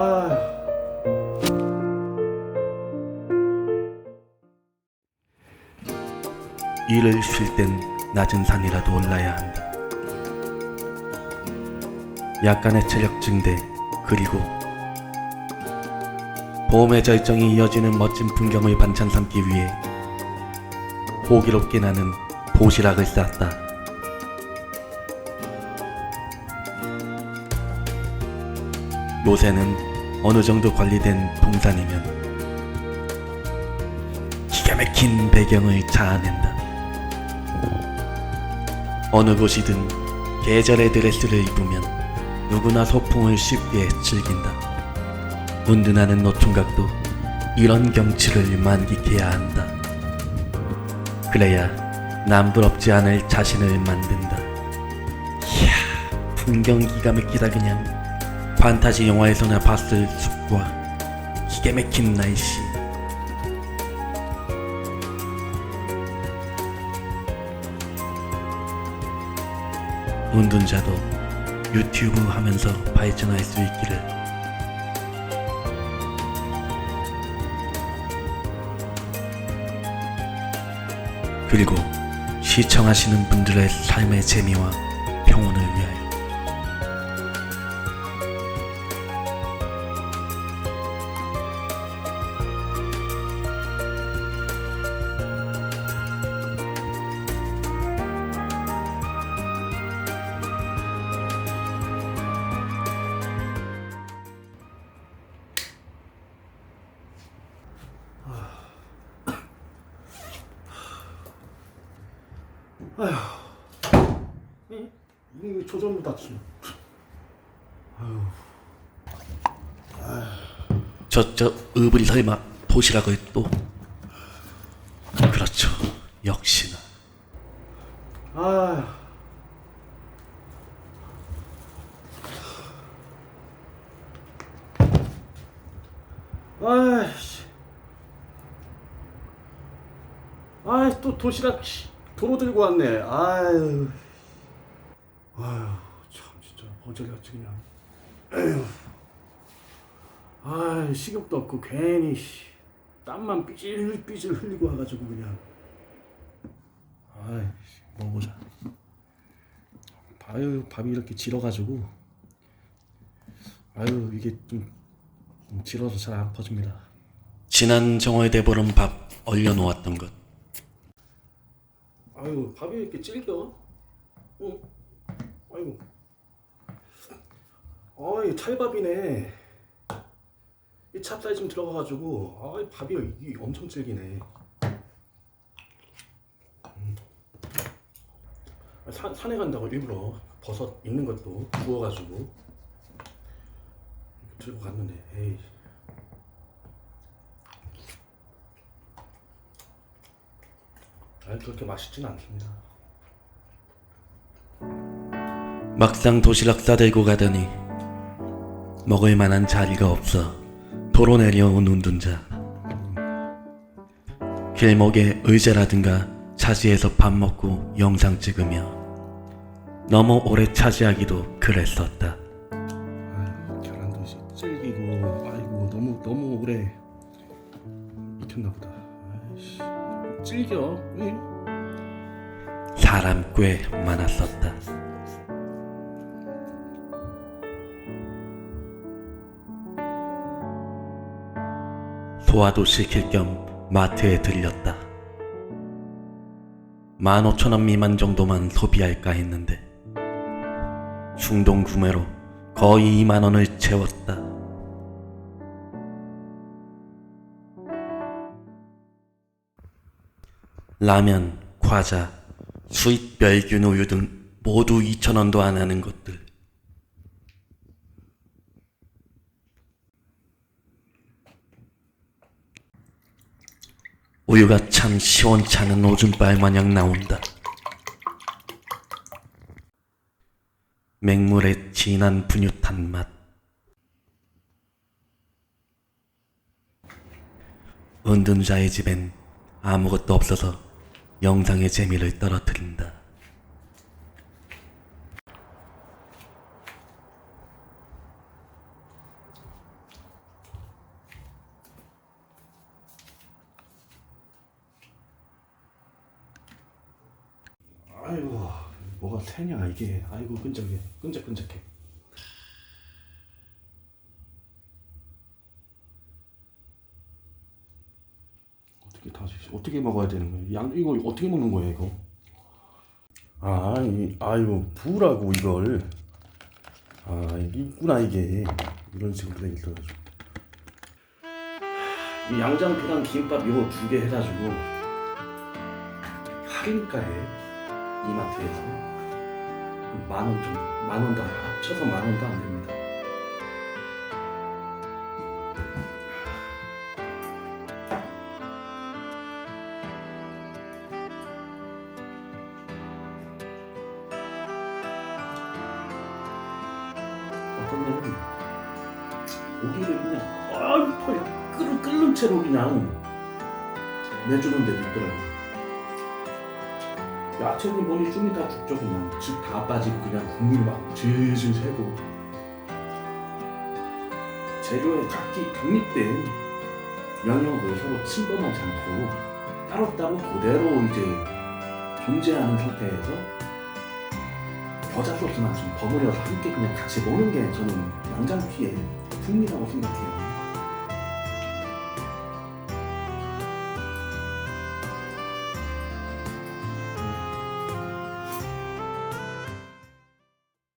아. 일을 쉴 땐 낮은 산이라도 올라야 한다. 약간의 체력 증대 그리고 봄의 절정이 이어지는 멋진 풍경을 반찬 삼기 위해 호기롭게 나는 도시락을 쌌다. 요새는 어느 정도 관리된 동산이면 기가 막힌 배경을 자아낸다. 어느 곳이든 계절의 드레스를 입으면 누구나 소풍을 쉽게 즐긴다. 운둔하는 노총각도 이런 경치를 만끽해야 한다. 그래야 남부럽지 않을 자신을 만든다. 이야, 풍경 기가 막히다 그냥. 판타지 영화에서나 봤을 숲과 기가 막힌 날씨. 운둔자도 유튜브 하면서 발전할 수 있기를. 그리고 시청하시는 분들의 삶의 재미와 평온을 위하여. 이 조절로 다치. 저, 저, 으브리 설마 도시락을 또? 그렇죠. 역시나. 아. 아이씨. 아이 또 도시락 씨, 도로 들고 왔네. 아유. 아유 참 진짜 어쩌리 어찌 그냥. 아이 식욕도 없고 괜히 씨, 땀만 삐질삐질 흘리고 와가지고 그냥. 아이 먹어보자. 아유 밥이 이렇게 질어가지고 아유 이게 좀, 좀 질어서 잘 안 퍼집니다. 지난 정월대 보름 밥 얼려놓았던 것. 아유 밥이 왜 이렇게 질겨? 어? 아이고. 아이 찰밥이네. 이 찹쌀 좀 들어가가지고 아이 밥이 이게 엄청 질기네. 음. 산, 산에 간다고 일부러 버섯 있는 것도 구워가지고 들고 갔는데 에이. 아 그렇게 맛있진 않습니다. 막상 도시락 싸들고 가더니 먹을 만한 자리가 없어 도로 내려온 운둔자. 길목에 의자라든가 차지해서 밥 먹고 영상 찍으며 너무 오래 차지하기도 그랬었다. 아이고 계란도 질기고 아이고 너무 너무 오래 익혔나 보다. 질겨. 응? 사람 꽤 많았었다. 소화도 시킬 겸 마트에 들렸다. 15,000원 미만 정도만 소비할까 했는데 충동 구매로 거의 2만 원을 채웠다. 라면, 과자, 수입 멸균 우유 등 모두 2,000원도 안 하는 것들. 우유가 참 시원찮은 오줌발 마냥 나온다. 맹물의 진한 분유탄 맛. 은둔자의 집엔 아무것도 없어서 영상의 재미를 떨어뜨린다. 아이고 뭐가 새냐 이게 아이고 끈적해 끈적끈적해 어떻게 먹어야 되는 거예요? 양 이거 어떻게 먹는 거예요 이거? 아, 이, 아이고 부라고 이걸 아 있구나 이게 이런 식으로 돼 있어가지고 이 양장피랑 김밥 이거 두 개 해가지고 할인가에 이마트에서 만원 좀, 만 원도 안- 합쳐서 만 원도 안 됩니다. 데는 고기를 그냥 아유 펄 끓는 끓는 채로 그냥 내주는 데도 있더라고. 야채는 뭐니 쭈니 다 죽죠 그냥 즙다 빠지고 그냥 국물 막 질질 새고 재료에 각기 독립된 영역을 서로 침범하지 않고 따로따로 그대로 이제 존재하는 상태에서 겨자 소스만 좀 버무려서 함께 그냥 같이 먹는 게 저는 양장피의 풍미라고 생각해요.